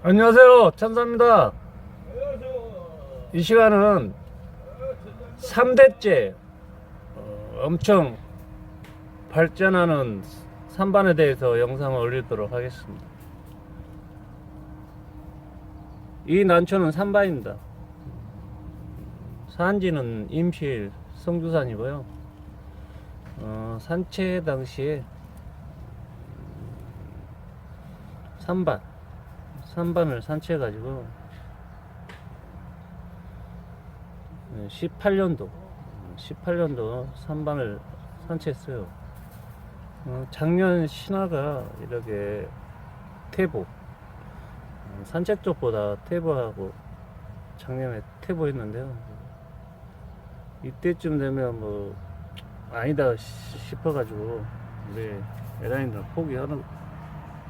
안녕하세요. 찬사입니다. 이 시간은 3대째 어, 엄청 발전하는 산반에 대해서 영상을 올리도록 하겠습니다. 이 난초는 산반입니다. 산지는 임실 성주산이고요. 어, 산채 당시에 산반 산반을 산채해가지고 18년도 18년도 산반을 산채했어요. 어, 작년 신화가 이렇게 태보 어, 산책 쪽보다 태보하고 작년에 태보했는데요. 이때쯤 되면 뭐 아니다 시- 싶어가지고 우리 에라인들 포기하는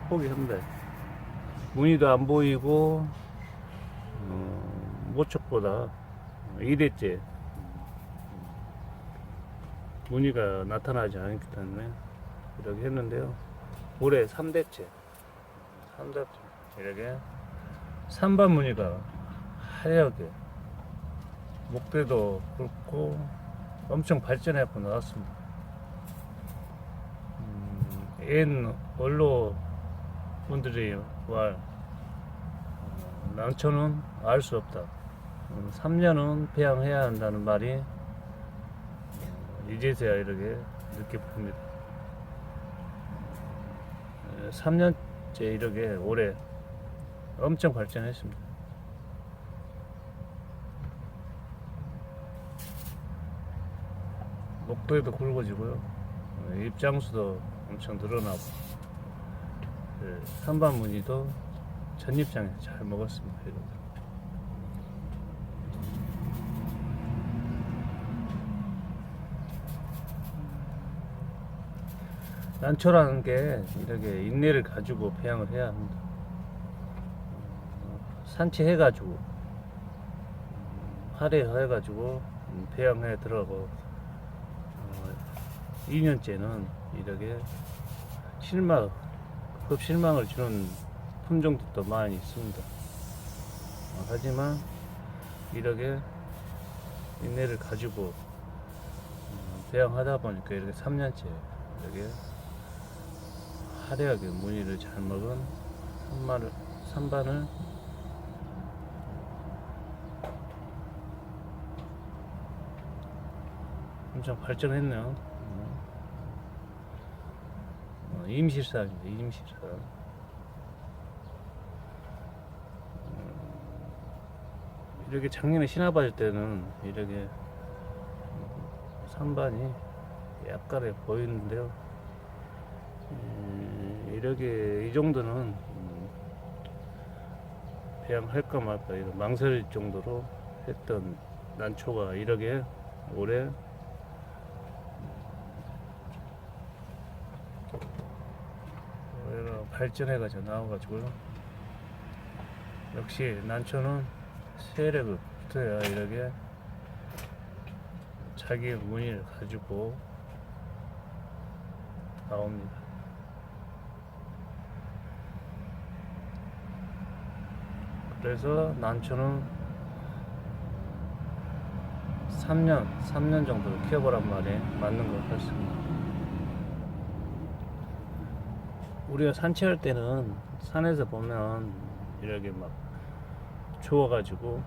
포기합니다. 무늬도 안 보이고 어, 모척보다 2대째 무늬가 나타나지 않기 때문에 이렇게 했는데요. 올해 3대째 3대째 이렇게 산반 무늬가 하얗게 목대도 그렇고 엄청 발전해서 나왔습니다. 음, 옛 원로 분들이 말 어, 난초는 알 수 없다. 3년은 배양해야 한다는 말이 어, 이제서야 이렇게 느껴 봅니다. 3년째 이렇게 올해 엄청 발전했습니다. 목도에도 굵어지고요. 어, 입장수도 엄청 늘어나고 그 선반 무늬도 전입장에 잘 먹었습니다. 이렇게. 난초라는 게 이렇게 인내를 가지고 배양을 해야 합니다. 어, 산치해가지고 할애해가지고 배양해 들어가고 어, 2년째는 이렇게 실망, 급 실망을 주는 품종들도 많이 있습니다. 어, 하지만 이렇게 인내를 가지고 어, 배양하다 보니까 이렇게 3년째 이렇게 화려하게 무늬를 잘 먹은 산마를, 산반을 엄청 발전했네요. 임실산입니다. 임실산. 음, 이렇게 작년에 신화 받을 때는 이렇게 산반이 약간의 보이는데요. 음, 이렇게 이 정도는 음, 배양할까 말까 망설일 정도로 했던 난초가 이렇게 올해 발전해가지고 나와가지고요. 역시 난초는 세력을 붙어야 이렇게 자기 무늬를 가지고 나옵니다. 그래서 난초는 3년, 3년 정도 키워보란 말이 맞는 것 같습니다. 우리가 산책할 때는 산에서 보면 이렇게 막 추워가지고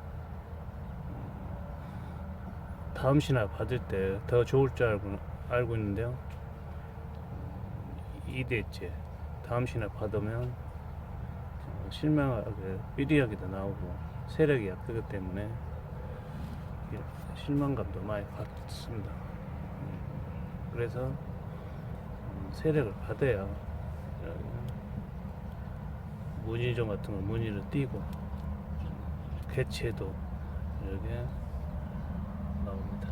다음 신화 받을 때 더 좋을 줄 알고, 알고 있는데요. 2대째 다음 신화 받으면 어, 실망하게 삐리하게도 나오고 세력이 약하기 때문에 실망감도 많이 받습니다. 음, 그래서 음, 세력을 받아야 어, 무늬종 같은 거 무늬를 띄고 개체도 이렇게 나옵니다.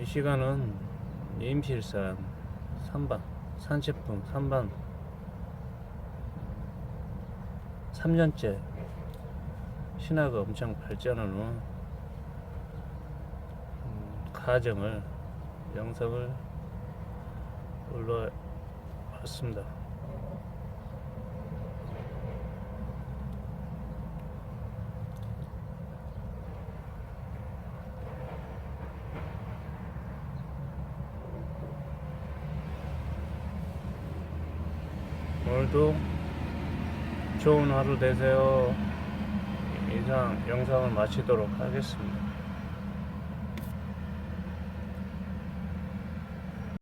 이 시간은 임실산 3반 산식품 3반 3년째 신화가 엄청 발전하는 음, 가정을 영상을 올라왔습니다. 오늘도 좋은 하루 되세요. 이상 영상을 마치도록 하겠습니다.